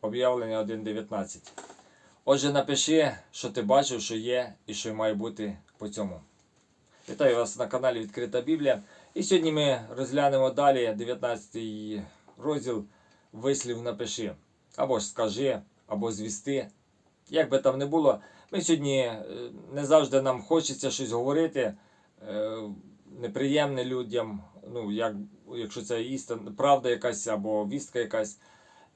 Об'явлення 1.19. Отже, напиши, що ти бачив, що є і що має бути по цьому. Вітаю вас на каналі Відкрита Біблія. І сьогодні ми розглянемо далі 19 розділ вислів напиши. Або ж скажи, або звісти. Як би там не було, ми сьогодні е, не завжди нам хочеться щось говорити е, неприємне людям. Ну, як, якщо це істина, правда якась або вістка якась.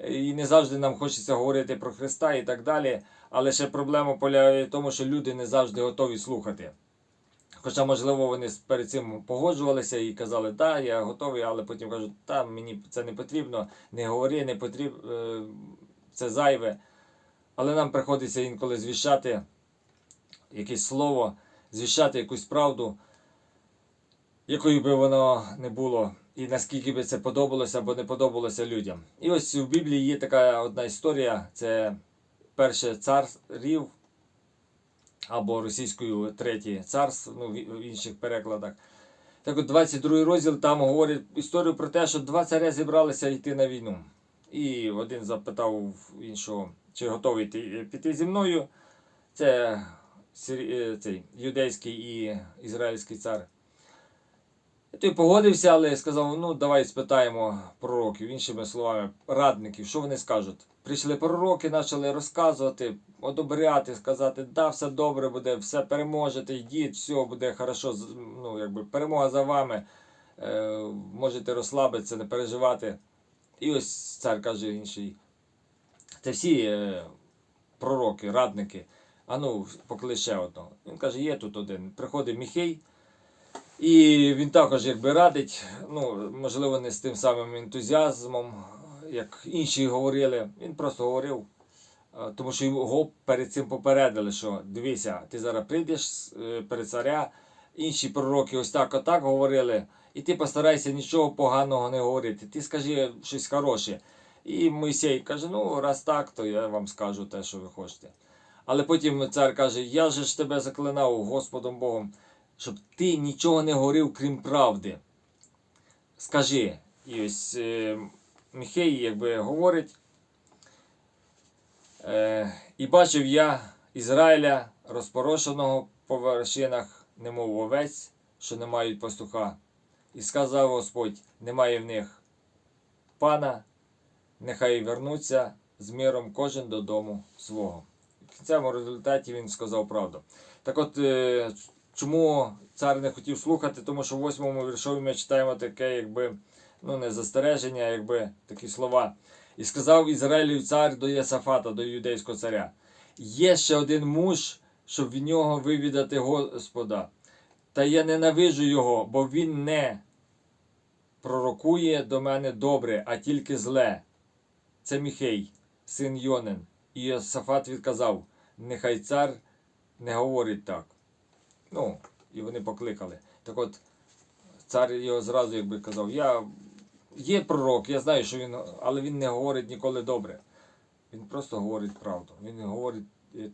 І не завжди нам хочеться говорити про Христа і так далі. Але ще проблема полягає в тому, що люди не завжди готові слухати. Хоча, можливо, вони перед цим погоджувалися і казали, так, я готовий, але потім кажуть, та мені це не потрібно, не говори, не потрібно, це зайве. Але нам приходиться інколи звіщати якесь слово, звіщати якусь правду, якою би воно не було, і наскільки би це подобалося або не подобалося людям. І ось в Біблії є така одна історія: це перше царів, або російською третє царство, ну, в інших перекладах. Так от 22 розділ там говорить історію про те, що два царя зібралися йти на війну. І один запитав іншого, чи готовий ти піти зі мною. Це е, цей юдейський і ізраїльський цар. Той погодився, але сказав: ну давай спитаємо пророків, іншими словами, радників, що вони скажуть. Прийшли пророки, почали розказувати, одобряти, сказати, да, все добре буде, все переможете, йдіть, все буде хорошо, ну, якби перемога за вами. Е, можете розслабитися, не переживати. І ось цар каже інший. Це всі е, пророки, радники. А ну, покличе одного. Він каже, є тут один. Приходить Міхей. І він також якби радить, ну, можливо, не з тим самим ентузіазмом, як інші говорили. Він просто говорив, е, тому що його перед цим попередили, що дивися, ти зараз прийдеш е, перед царя, інші пророки ось так, отак говорили, і ти постарайся нічого поганого не говорити. Ти скажи щось хороше. І Мойсей каже: ну, раз так, то я вам скажу те, що ви хочете. Але потім цар каже: Я же ж тебе заклинав Господом Богом, щоб ти нічого не говорив, крім правди. Скажи. І ось е, Міхей якби говорить. Е, і бачив я Ізраїля, розпорошеного по вершинах, немов овець, що не мають пастуха. І сказав Господь: немає в них пана, нехай вернуться з миром кожен додому свого. В кінцевому результаті він сказав правду. Так от, е, чому цар не хотів слухати? Тому що в восьмому віршові ми читаємо таке, якби ну не застереження, якби такі слова. І сказав Ізраїлів цар до Єсафата, до юдейського царя: є ще один муж, щоб від нього вивідати Господа. Та я ненавиджу його, бо він не пророкує до мене добре, а тільки зле. Це Міхей, син Йонин. І Йосафат відказав: нехай цар не говорить так. Ну, і вони покликали. Так от, цар його зразу якби казав, я є пророк, я знаю, що він, але він не говорить ніколи добре. Він просто говорить правду. Він говорить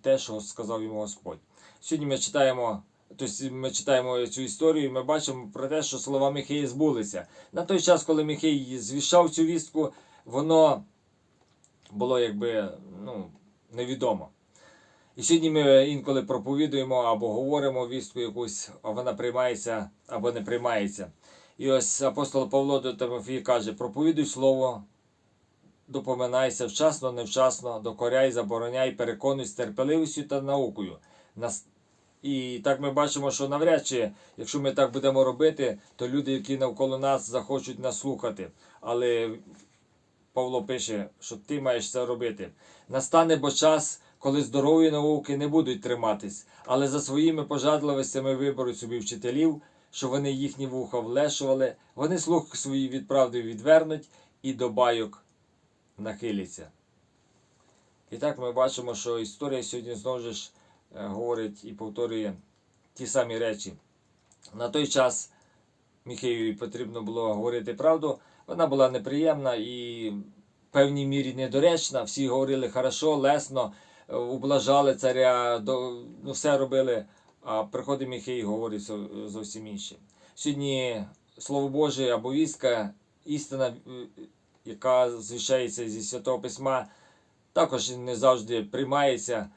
те, що сказав йому Господь. Сьогодні ми читаємо. Тобто ми читаємо цю історію, і ми бачимо про те, що слова Михея збулися. На той час, коли Михей звіщав цю вістку, воно було якби ну, невідомо. І сьогодні ми інколи проповідуємо або говоримо вістку якусь, а вона приймається або не приймається. І ось апостол Павло до Тимофія каже: проповідуй слово, допоминайся вчасно, невчасно, докоряй, забороняй, переконуй з терпеливістю та наукою. І так ми бачимо, що навряд чи, якщо ми так будемо робити, то люди, які навколо нас захочуть нас слухати. Але Павло пише, що ти маєш це робити. Настане бо час, коли здорові науки не будуть триматись, але за своїми пожадливостями виберуть собі вчителів, що вони їхні вуха влешували, вони слух свої від правди відвернуть і до байок нахиляться. І так ми бачимо, що історія сьогодні знову ж е, говорить і повторює ті самі речі. На той час Міхеєві потрібно було говорити правду. Вона була неприємна і в певній мірі недоречна. Всі говорили хорошо, лесно, ублажали царя, ну, все робили. А приходить Міхей і говорить зовсім інше. Сьогодні Слово Боже або вістка, істина, е, яка звіщається зі Святого Письма, також не завжди приймається.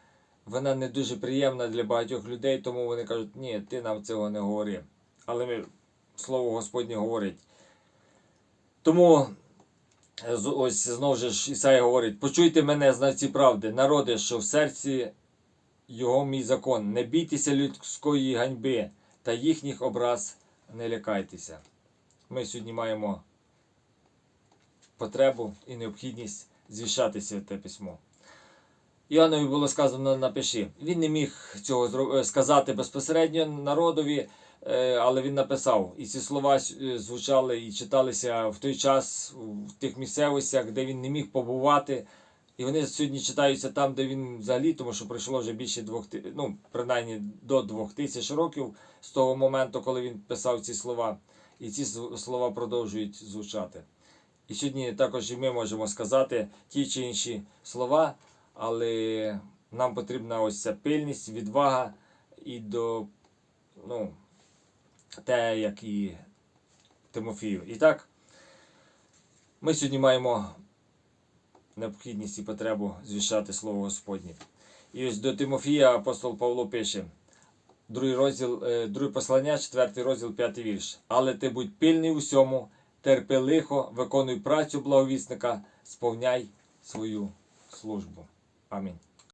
Вона не дуже приємна для багатьох людей, тому вони кажуть, ні, ти нам цього не говори. Але ми, слово Господнє говорить. Тому ось знову ж Ісая говорить: почуйте мене, знавці правди, народи, що в серці його мій закон. Не бійтеся людської ганьби та їхніх образ не лякайтеся. Ми сьогодні маємо потребу і необхідність звішати святе письмо. Іоаннові було сказано напиши. Він не міг цього е, сказати безпосередньо народові, але він написав. І ці слова е, звучали і читалися в той час в тих місцевостях, де він не міг побувати. І вони сьогодні читаються там, де він взагалі, тому що пройшло вже більше двох ну, принаймні до двох тисяч років з того моменту, коли він писав ці слова. І ці слова продовжують звучати. І сьогодні також і ми можемо сказати ті чи інші слова, але нам потрібна ось ця пильність, відвага і до ну, те, як і Тимофію. І так, ми сьогодні маємо необхідність і потребу звішати Слово Господнє. І ось до Тимофія апостол Павло пише, другий розділ, е, друге послання, четвертий розділ, п'ятий вірш. Але ти будь пильний у всьому, терпи лихо, виконуй працю благовісника, сповняй свою службу. Амінь.